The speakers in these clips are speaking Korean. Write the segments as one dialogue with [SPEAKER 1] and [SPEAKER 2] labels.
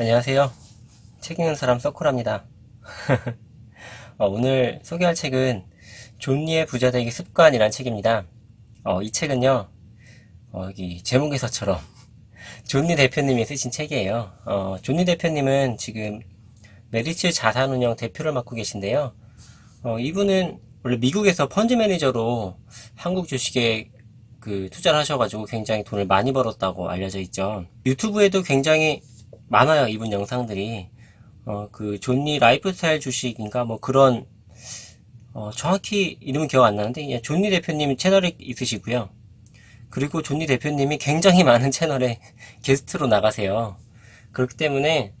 [SPEAKER 1] 안녕하세요. 책 읽는 사람 서쿠라입니다. 어, 오늘 소개할 책은 존니의 부자 되기 습관이란 책입니다. 어, 이 책은요, 어, 여기 제목에서처럼 존니 대표님이 쓰신 책이에요. 어, 존니 대표님은 지금 메리츠 자산운영 대표를 맡고 계신데요. 어, 이분은 원래 미국에서 펀드 매니저로 한국 주식에 그 투자를 하셔가지고 굉장히 돈을 많이 벌었다고 알려져 있죠. 유튜브에도 굉장히 많아요, 이분 영상들이. 어, 그, 존니 라이프스타일 주식인가, 뭐 그런, 어, 정확히 이름은 기억 안 나는데, 그냥 존니 대표님 채널이 있으시고요. 그리고 존니 대표님이 굉장히 많은 채널에 게스트로 나가세요. 그렇기 때문에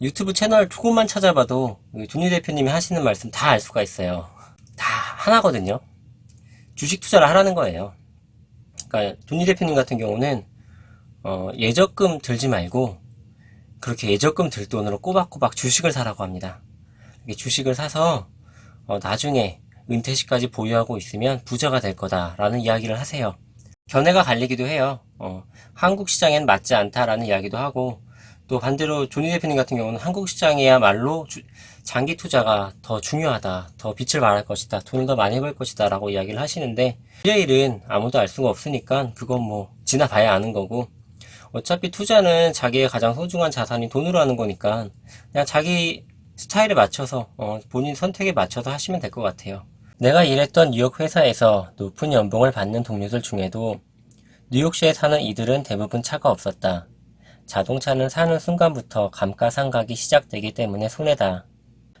[SPEAKER 1] 유튜브 채널 조금만 찾아봐도 그 존니 대표님이 하시는 말씀 다 알 수가 있어요. 다 하나거든요. 주식 투자를 하라는 거예요. 그러니까 존니 대표님 같은 경우는 어, 예적금 들지 말고 그렇게 예적금 들 돈으로 꼬박꼬박 주식을 사라고 합니다. 주식을 사서 어, 나중에 은퇴 시까지 보유하고 있으면 부자가 될 거다라는 이야기를 하세요. 견해가 갈리기도 해요. 어, 한국 시장엔 맞지 않다라는 이야기도 하고 또 반대로 조니 대표님 같은 경우는 한국 시장이야말로 주- 장기 투자가 더 중요하다, 더 빛을 발할 것이다, 돈을 더 많이 벌 것이다 라고 이야기를 하시는데 내일은 아무도 알 수가 없으니까 그건 뭐 지나봐야 아는 거고 어차피 투자는 자기의 가장 소중한 자산이 돈으로 하는 거니까 그냥 자기 스타일에 맞춰서 어, 본인 선택에 맞춰서 하시면 될 것 같아요. 내가 일했던 뉴욕 회사에서 높은 연봉을 받는 동료들 중에도 뉴욕시에 사는 이들은 대부분 차가 없었다. 자동차는 사는 순간부터 감가상각이 시작되기 때문에 손해다.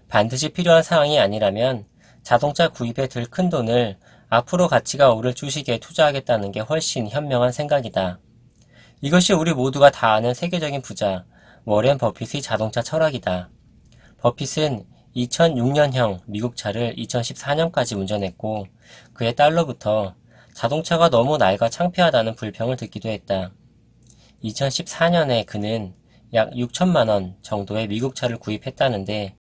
[SPEAKER 1] 반드시 필요한 상황이 아니라면 자동차 구입에 들 큰 돈을 앞으로 가치가 오를 주식에 투자하겠다는 게 훨씬 현명한 생각이다. 이것이 우리 모두가 다 아는 세계적인 부자 워렌 버핏의 자동차 철학이다. 버핏은 2006년형 미국 차를 2014년까지 운전했고 그의 딸로부터 자동차가 너무 낡아 창피하다는 불평을 듣기도 했다. 2014년에 그는 약 6천만 원 정도의 미국 차를 구입했다는데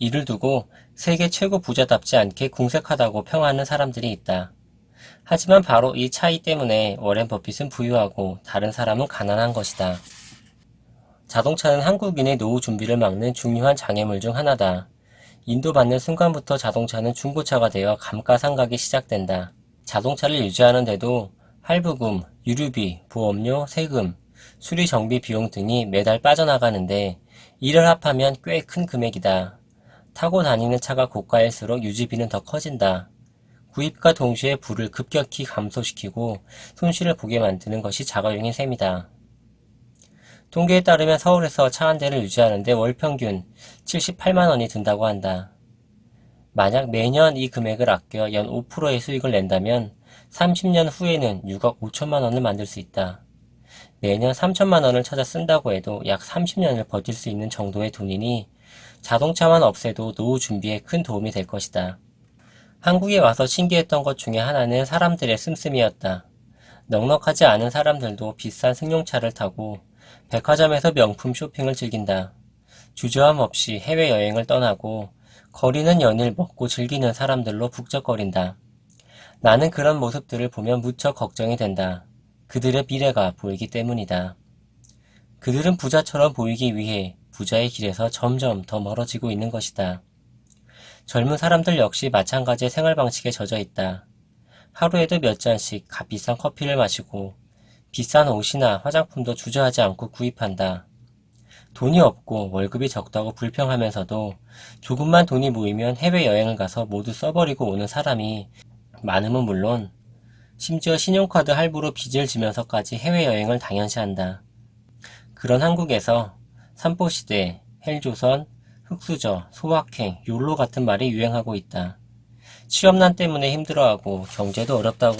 [SPEAKER 1] 이를 두고 세계 최고 부자답지 않게 궁색하다고 평하는 사람들이 있다. 하지만 바로 이 차이 때문에 워렌 버핏은 부유하고 다른 사람은 가난한 것이다. 자동차는 한국인의 노후 준비를 막는 중요한 장애물 중 하나다. 인도받는 순간부터 자동차는 중고차가 되어 감가상각이 시작된다. 자동차를 유지하는데도 할부금, 유류비, 보험료, 세금, 수리 정비 비용 등이 매달 빠져나가는데 이를 합하면 꽤 큰 금액이다. 타고 다니는 차가 고가일수록 유지비는 더 커진다. 구입과 동시에 부를 급격히 감소시키고 손실을 보게 만드는 것이 자가용인 셈이다. 통계에 따르면 서울에서 차 한 대를 유지하는데 월 평균 78만 원이 든다고 한다. 만약 매년 이 금액을 아껴 연 5%의 수익을 낸다면 30년 후에는 6억 5천만 원을 만들 수 있다. 매년 3천만 원을 찾아 쓴다고 해도 약 30년을 버틸 수 있는 정도의 돈이니 자동차만 없애도 노후 준비에 큰 도움이 될 것이다. 한국에 와서 신기했던 것 중에 하나는 사람들의 씀씀이었다. 넉넉하지 않은 사람들도 비싼 승용차를 타고 백화점에서 명품 쇼핑을 즐긴다. 주저함 없이 해외여행을 떠나고 거리는 연일 먹고 즐기는 사람들로 북적거린다. 나는 그런 모습들을 보면 무척 걱정이 된다. 그들의 미래가 보이기 때문이다. 그들은 부자처럼 보이기 위해 부자의 길에서 점점 더 멀어지고 있는 것이다. 젊은 사람들 역시 마찬가지의 생활 방식에 젖어 있다. 하루에도 몇 잔씩 값비싼 커피를 마시고 비싼 옷이나 화장품도 주저하지 않고 구입한다. 돈이 없고 월급이 적다고 불평하면서도 조금만 돈이 모이면 해외여행을 가서 모두 써버리고 오는 사람이 많으면 물론 심지어 신용카드 할부로 빚을 지면서까지 해외여행을 당연시한다. 그런 한국에서 삼포시대, 헬조선, 흑수저, 소확행, 욜로 같은 말이 유행하고 있다. 취업난 때문에 힘들어하고 경제도 어렵다고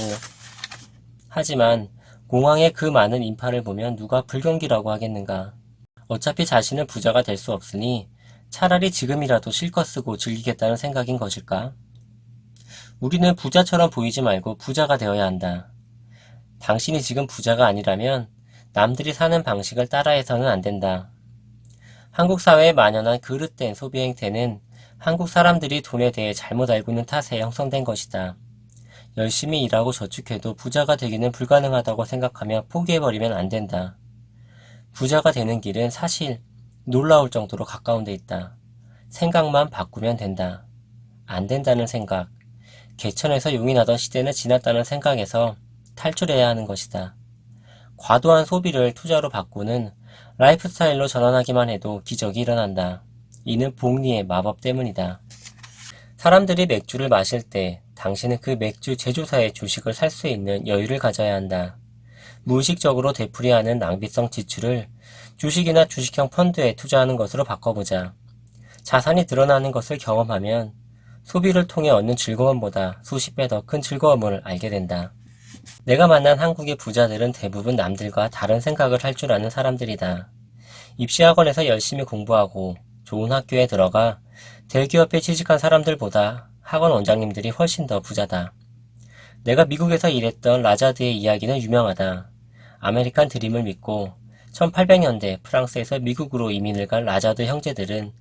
[SPEAKER 1] 하지만 공항의 그 많은 인파를 보면 누가 불경기라고 하겠는가. 어차피 자신은 부자가 될 수 없으니 차라리 지금이라도 실컷 쓰고 즐기겠다는 생각인 것일까? 우리는 부자처럼 보이지 말고 부자가 되어야 한다. 당신이 지금 부자가 아니라면 남들이 사는 방식을 따라해서는 안 된다. 한국 사회에 만연한 그릇된 소비 행태는 한국 사람들이 돈에 대해 잘못 알고 있는 탓에 형성된 것이다. 열심히 일하고 저축해도 부자가 되기는 불가능하다고 생각하며 포기해버리면 안 된다. 부자가 되는 길은 사실 놀라울 정도로 가까운 데 있다. 생각만 바꾸면 된다. 안 된다는 생각. 개천에서 용이 나던 시대는 지났다는 생각에서 탈출해야 하는 것이다. 과도한 소비를 투자로 바꾸는 라이프 스타일로 전환하기만 해도 기적이 일어난다. 이는 복리의 마법 때문이다. 사람들이 맥주를 마실 때 당신은 그 맥주 제조사의 주식을 살 수 있는 여유를 가져야 한다. 무의식적으로 되풀이하는 낭비성 지출을 주식이나 주식형 펀드에 투자하는 것으로 바꿔보자. 자산이 드러나는 것을 경험하면 소비를 통해 얻는 즐거움보다 수십 배 더 큰 즐거움을 알게 된다. 내가 만난 한국의 부자들은 대부분 남들과 다른 생각을 할 줄 아는 사람들이다. 입시학원에서 열심히 공부하고 좋은 학교에 들어가 대기업에 취직한 사람들보다 학원 원장님들이 훨씬 더 부자다. 내가 미국에서 일했던 라자드의 이야기는 유명하다. 아메리칸 드림을 믿고 1800년대 프랑스에서 미국으로 이민을 간 라자드 형제들은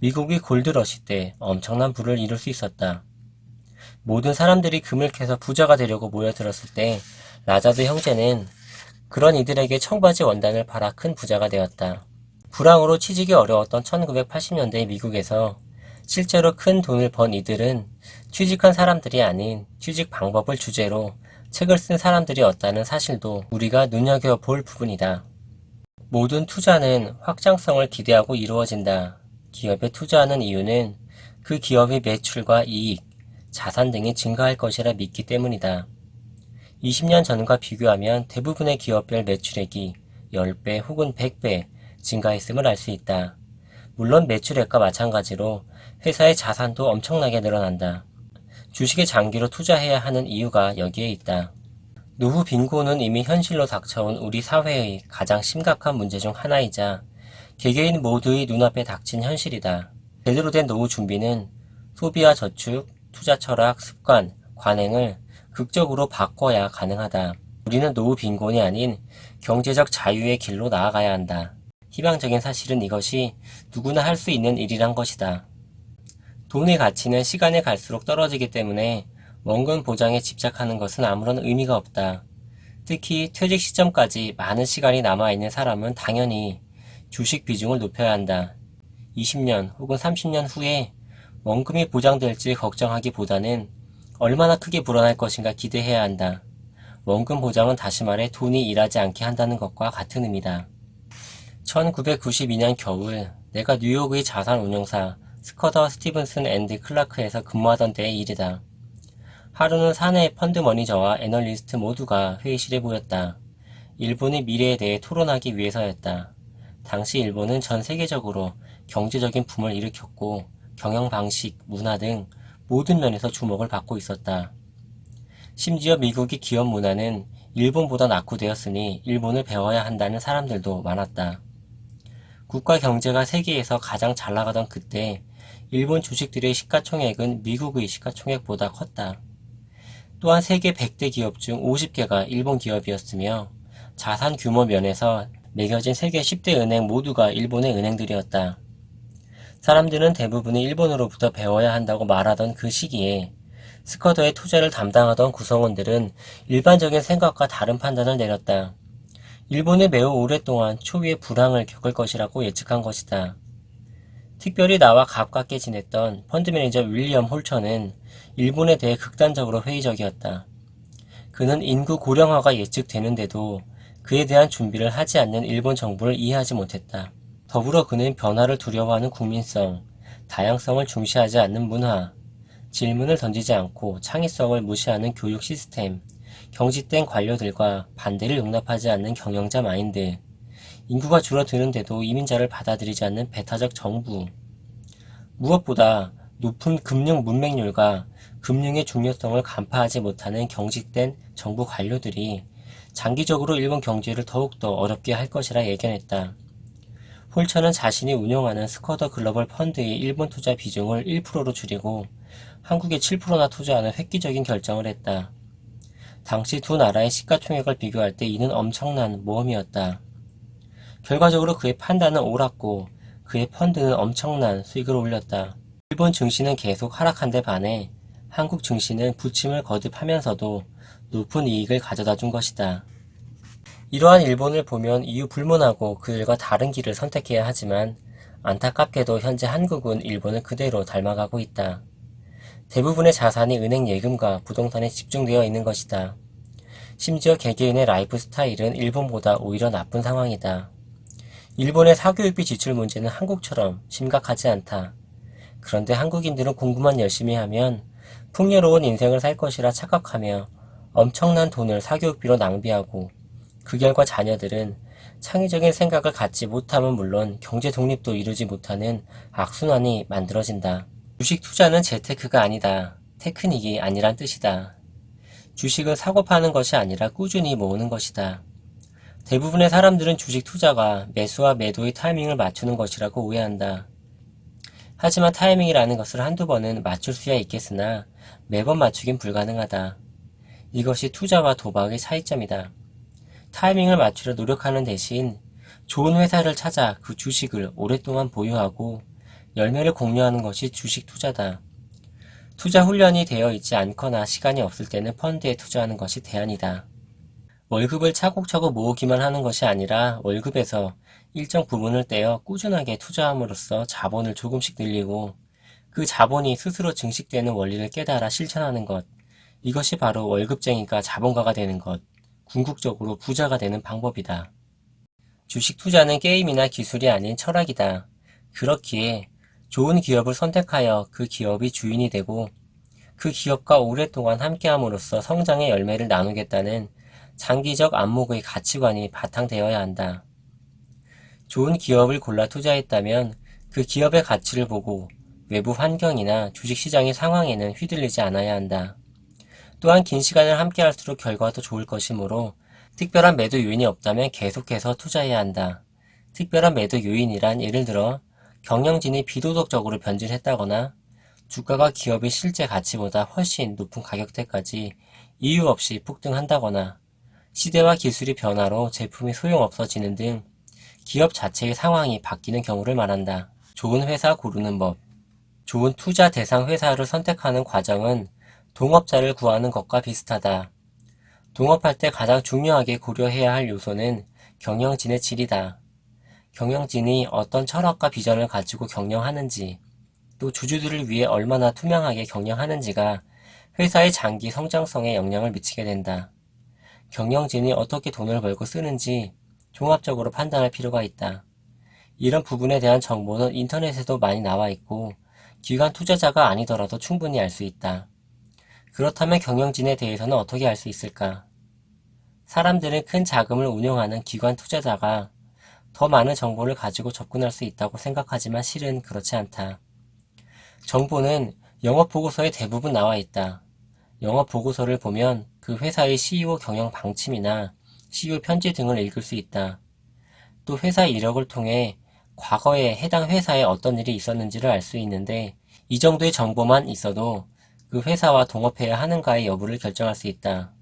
[SPEAKER 1] 미국이 골드러시 때 엄청난 부를 이룰 수 있었다. 모든 사람들이 금을 캐서 부자가 되려고 모여들었을 때 라자드 형제는 그런 이들에게 청바지 원단을 팔아 큰 부자가 되었다. 불황으로 취직이 어려웠던 1980년대 미국에서 실제로 큰 돈을 번 이들은 취직한 사람들이 아닌 취직 방법을 주제로 책을 쓴 사람들이었다는 사실도 우리가 눈여겨볼 부분이다. 모든 투자는 확장성을 기대하고 이루어진다. 기업에 투자하는 이유는 그 기업의 매출과 이익, 자산 등이 증가할 것이라 믿기 때문이다. 20년 전과 비교하면 대부분의 기업별 매출액이 10배 혹은 100배 증가했음을 알 수 있다. 물론 매출액과 마찬가지로 회사의 자산도 엄청나게 늘어난다. 주식에 장기로 투자해야 하는 이유가 여기에 있다. 노후 빈곤은 이미 현실로 닥쳐온 우리 사회의 가장 심각한 문제 중 하나이자 개개인 모두의 눈앞에 닥친 현실이다. 제대로 된 노후 준비는 소비와 저축, 투자 철학, 습관, 관행을 극적으로 바꿔야 가능하다. 우리는 노후 빈곤이 아닌 경제적 자유의 길로 나아가야 한다. 희망적인 사실은 이것이 누구나 할 수 있는 일이란 것이다. 돈의 가치는 시간에 갈수록 떨어지기 때문에 원금 보장에 집착하는 것은 아무런 의미가 없다. 특히 퇴직 시점까지 많은 시간이 남아있는 사람은 당연히 주식 비중을 높여야 한다. 20년 혹은 30년 후에 원금이 보장될지 걱정하기보다는 얼마나 크게 불어날 것인가 기대해야 한다. 원금 보장은 다시 말해 돈이 일하지 않게 한다는 것과 같은 의미다. 1992년 겨울 내가 뉴욕의 자산 운용사 스커더 스티븐슨 앤드 클라크에서 근무하던 때의 일이다. 하루는 사내 펀드 머니저와 애널리스트 모두가 회의실에 모였다. 일본의 미래에 대해 토론하기 위해서였다. 당시 일본은 전 세계적으로 경제적인 붐을 일으켰고 경영 방식, 문화 등 모든 면에서 주목을 받고 있었다. 심지어 미국의 기업 문화는 일본보다 낙후되었으니 일본을 배워야 한다는 사람들도 많았다. 국가 경제가 세계에서 가장 잘 나가던 그때 일본 주식들의 시가총액은 미국의 시가총액보다 컸다. 또한 세계 100대 기업 중 50개가 일본 기업이었으며 자산 규모 면에서 매겨진 세계 10대 은행 모두가 일본의 은행들이었다. 사람들은 대부분이 일본으로부터 배워야 한다고 말하던 그 시기에 스쿼더의 투자를 담당하던 구성원들은 일반적인 생각과 다른 판단을 내렸다. 일본이 매우 오랫동안 초기의 불황을 겪을 것이라고 예측한 것이다. 특별히 나와 가깝게 지냈던 펀드 매니저 윌리엄 홀처는 일본에 대해 극단적으로 회의적이었다. 그는 인구 고령화가 예측되는데도 그에 대한 준비를 하지 않는 일본 정부를 이해하지 못했다. 더불어 그는 변화를 두려워하는 국민성, 다양성을 중시하지 않는 문화, 질문을 던지지 않고 창의성을 무시하는 교육 시스템, 경직된 관료들과 반대를 용납하지 않는 경영자 마인드, 인구가 줄어드는데도 이민자를 받아들이지 않는 배타적 정부, 무엇보다 높은 금융 문맹률과 금융의 중요성을 간파하지 못하는 경직된 정부 관료들이 장기적으로 일본 경제를 더욱더 어렵게 할 것이라 예견했다. 홀처는 자신이 운영하는 스쿼더 글로벌 펀드의 일본 투자 비중을 1%로 줄이고 한국에 7%나 투자하는 획기적인 결정을 했다. 당시 두 나라의 시가총액을 비교할 때 이는 엄청난 모험이었다. 결과적으로 그의 판단은 옳았고 그의 펀드는 엄청난 수익을 올렸다. 일본 증시는 계속 하락한 데 반해 한국 증시는 부침을 거듭하면서도 높은 이익을 가져다 준 것이다. 이러한 일본을 보면 이유 불문하고 그들과 다른 길을 선택해야 하지만 안타깝게도 현재 한국은 일본을 그대로 닮아가고 있다. 대부분의 자산이 은행 예금과 부동산에 집중되어 있는 것이다. 심지어 개개인의 라이프 스타일은 일본보다 오히려 나쁜 상황이다. 일본의 사교육비 지출 문제는 한국처럼 심각하지 않다. 그런데 한국인들은 공부만 열심히 하면 풍요로운 인생을 살 것이라 착각하며 엄청난 돈을 사교육비로 낭비하고 그 결과 자녀들은 창의적인 생각을 갖지 못함은 물론 경제 독립도 이루지 못하는 악순환이 만들어진다. 주식 투자는 재테크가 아니다. 테크닉이 아니란 뜻이다. 주식은 사고 파는 것이 아니라 꾸준히 모으는 것이다. 대부분의 사람들은 주식 투자가 매수와 매도의 타이밍을 맞추는 것이라고 오해한다. 하지만 타이밍이라는 것을 한두 번은 맞출 수야 있겠으나 매번 맞추긴 불가능하다. 이것이 투자와 도박의 차이점이다. 타이밍을 맞추려 노력하는 대신 좋은 회사를 찾아 그 주식을 오랫동안 보유하고 열매를 공유하는 것이 주식 투자다. 투자 훈련이 되어 있지 않거나 시간이 없을 때는 펀드에 투자하는 것이 대안이다. 월급을 차곡차곡 모으기만 하는 것이 아니라 월급에서 일정 부분을 떼어 꾸준하게 투자함으로써 자본을 조금씩 늘리고 그 자본이 스스로 증식되는 원리를 깨달아 실천하는 것. 이것이 바로 월급쟁이가 자본가가 되는 것. 궁극적으로 부자가 되는 방법이다. 주식 투자는 게임이나 기술이 아닌 철학이다. 그렇기에 좋은 기업을 선택하여 그 기업이 주인이 되고 그 기업과 오랫동안 함께함으로써 성장의 열매를 나누겠다는 장기적 안목의 가치관이 바탕되어야 한다. 좋은 기업을 골라 투자했다면 그 기업의 가치를 보고 외부 환경이나 주식시장의 상황에는 휘둘리지 않아야 한다. 또한 긴 시간을 함께 할수록 결과도 좋을 것이므로 특별한 매도 요인이 없다면 계속해서 투자해야 한다. 특별한 매도 요인이란 예를 들어 경영진이 비도덕적으로 변질했다거나 주가가 기업의 실제 가치보다 훨씬 높은 가격대까지 이유 없이 폭등한다거나 시대와 기술의 변화로 제품이 소용없어지는 등 기업 자체의 상황이 바뀌는 경우를 말한다. 좋은 회사 고르는 법. 좋은 투자 대상 회사를 선택하는 과정은 동업자를 구하는 것과 비슷하다. 동업할 때 가장 중요하게 고려해야 할 요소는 경영진의 질이다. 경영진이 어떤 철학과 비전을 가지고 경영하는지, 또 주주들을 위해 얼마나 투명하게 경영하는지가 회사의 장기 성장성에 영향을 미치게 된다. 경영진이 어떻게 돈을 벌고 쓰는지 종합적으로 판단할 필요가 있다. 이런 부분에 대한 정보는 인터넷에도 많이 나와 있고, 기관 투자자가 아니더라도 충분히 알 수 있다. 그렇다면 경영진에 대해서는 어떻게 알 수 있을까? 사람들은 큰 자금을 운영하는 기관 투자자가 더 많은 정보를 가지고 접근할 수 있다고 생각하지만 실은 그렇지 않다. 정보는 영업 보고서에 대부분 나와 있다. 영업 보고서를 보면 그 회사의 CEO 경영 방침이나 CEO 편지 등을 읽을 수 있다. 또 회사 이력을 통해 과거에 해당 회사에 어떤 일이 있었는지를 알 수 있는데 이 정도의 정보만 있어도 그 회사와 동업해야 하는가의 여부를 결정할 수 있다.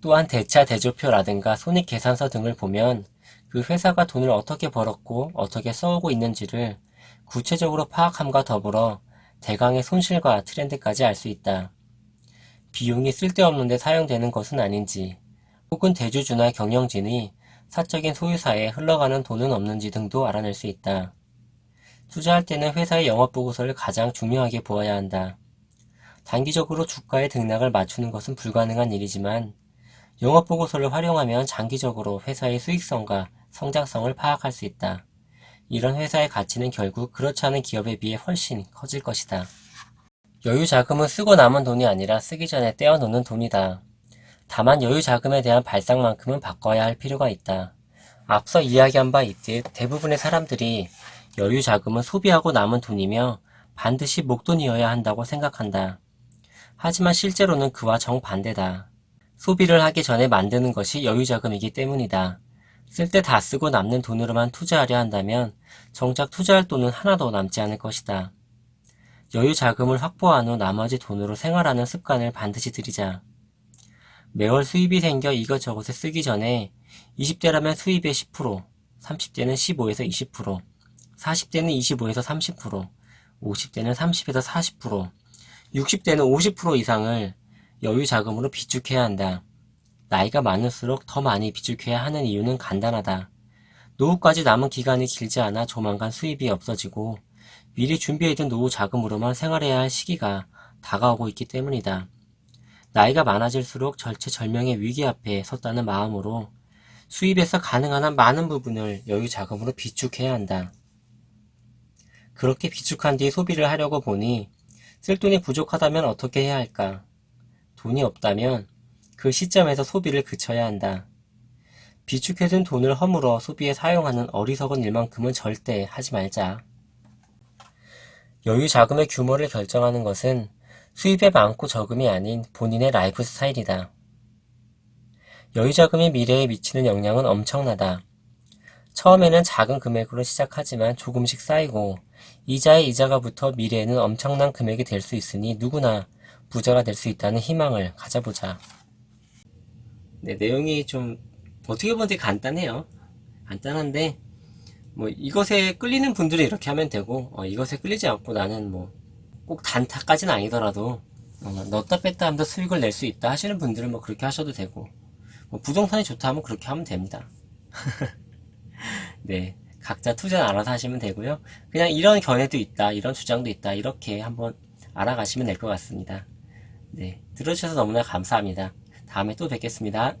[SPEAKER 1] 또한 대차 대조표라든가 손익계산서 등을 보면 그 회사가 돈을 어떻게 벌었고 어떻게 써오고 있는지를 구체적으로 파악함과 더불어 대강의 손실과 트렌드까지 알 수 있다. 비용이 쓸데없는데 사용되는 것은 아닌지, 혹은 대주주나 경영진이 사적인 소유사에 흘러가는 돈은 없는지 등도 알아낼 수 있다. 투자할 때는 회사의 영업보고서를 가장 중요하게 보아야 한다. 단기적으로 주가의 등락을 맞추는 것은 불가능한 일이지만 영업 보고서를 활용하면 장기적으로 회사의 수익성과 성장성을 파악할 수 있다. 이런 회사의 가치는 결국 그렇지 않은 기업에 비해 훨씬 커질 것이다. 여유 자금은 쓰고 남은 돈이 아니라 쓰기 전에 떼어놓는 돈이다. 다만 여유 자금에 대한 발상만큼은 바꿔야 할 필요가 있다. 앞서 이야기한 바 있듯 대부분의 사람들이 여유 자금은 소비하고 남은 돈이며 반드시 목돈이어야 한다고 생각한다. 하지만 실제로는 그와 정반대다. 소비를 하기 전에 만드는 것이 여유자금이기 때문이다. 쓸 때 다 쓰고 남는 돈으로만 투자하려 한다면 정작 투자할 돈은 하나도 남지 않을 것이다. 여유자금을 확보한 후 나머지 돈으로 생활하는 습관을 반드시 들이자. 매월 수입이 생겨 이것저것에 쓰기 전에 20대라면 수입의 10%, 30대는 15에서 20%, 40대는 25에서 30%, 50대는 30에서 40%, 60대는 50% 이상을 여유 자금으로 비축해야 한다. 나이가 많을수록 더 많이 비축해야 하는 이유는 간단하다. 노후까지 남은 기간이 길지 않아 조만간 수입이 없어지고 미리 준비해둔 노후 자금으로만 생활해야 할 시기가 다가오고 있기 때문이다. 나이가 많아질수록 절체절명의 위기 앞에 섰다는 마음으로 수입에서 가능한 한 많은 부분을 여유 자금으로 비축해야 한다. 그렇게 비축한 뒤 소비를 하려고 보니 쓸 돈이 부족하다면 어떻게 해야 할까? 돈이 없다면 그 시점에서 소비를 그쳐야 한다. 비축해둔 돈을 허물어 소비에 사용하는 어리석은 일만큼은 절대 하지 말자. 여유 자금의 규모를 결정하는 것은 수입의 많고 적음이 아닌 본인의 라이프 스타일이다. 여유 자금이 미래에 미치는 영향은 엄청나다. 처음에는 작은 금액으로 시작하지만 조금씩 쌓이고 이자의 이자가 붙어 미래에는 엄청난 금액이 될 수 있으니 누구나 부자가 될 수 있다는 희망을 가져보자. 네, 내용이 좀 어떻게 보면 간단해요. 간단한데 뭐 이것에 끌리는 분들은 이렇게 하면 되고 어, 이것에 끌리지 않고 나는 뭐 꼭 단타까지는 아니더라도 어, 넣었다 뺐다 하면서 수익을 낼 수 있다 하시는 분들은 뭐 그렇게 하셔도 되고 뭐 부동산이 좋다 하면 그렇게 하면 됩니다. 네, 각자 투자는 알아서 하시면 되고요. 그냥 이런 견해도 있다, 이런 주장도 있다 이렇게 한번 알아가시면 될 것 같습니다. 네, 들어주셔서 너무나 감사합니다. 다음에 또 뵙겠습니다.